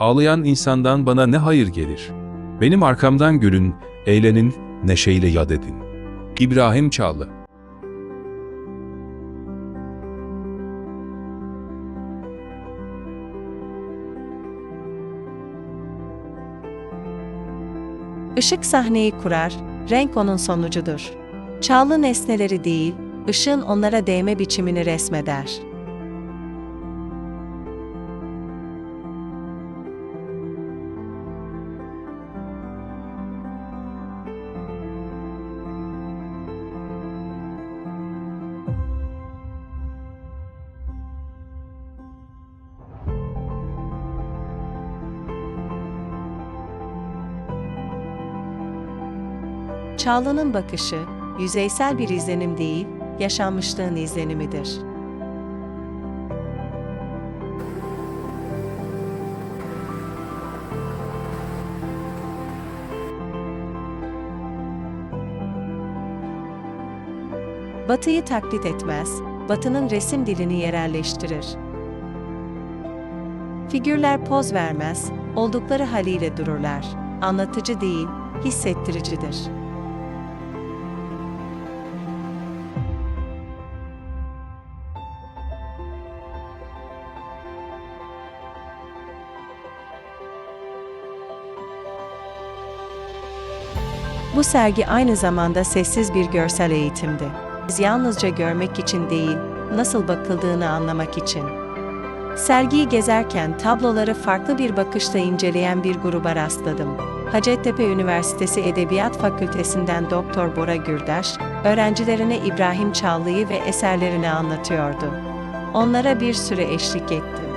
Ağlayan insandan bana ne hayır gelir? Benim arkamdan gülün, eğlenin, neşeyle yad edin. İbrahim Çağlı Işık sahneyi kurar, renk onun sonucudur. Çağlı nesneleri değil, ışığın onlara değme biçimini resmeder. Çağla'nın bakışı, yüzeysel bir izlenim değil, yaşanmışlığın izlenimidir. Batı'yı taklit etmez, Batı'nın resim dilini yerelleştirir. Figürler poz vermez, oldukları haliyle dururlar. Anlatıcı değil, hissettiricidir. Bu sergi aynı zamanda sessiz bir görsel eğitimdi. Biz yalnızca görmek için değil, nasıl bakıldığını anlamak için. Sergiyi gezerken tabloları farklı bir bakışla inceleyen bir gruba rastladım. Hacettepe Üniversitesi Edebiyat Fakültesinden Doktor Bora Gürdaş, öğrencilerine İbrahim Çağlı'yı ve eserlerini anlatıyordu. Onlara bir süre eşlik ettim.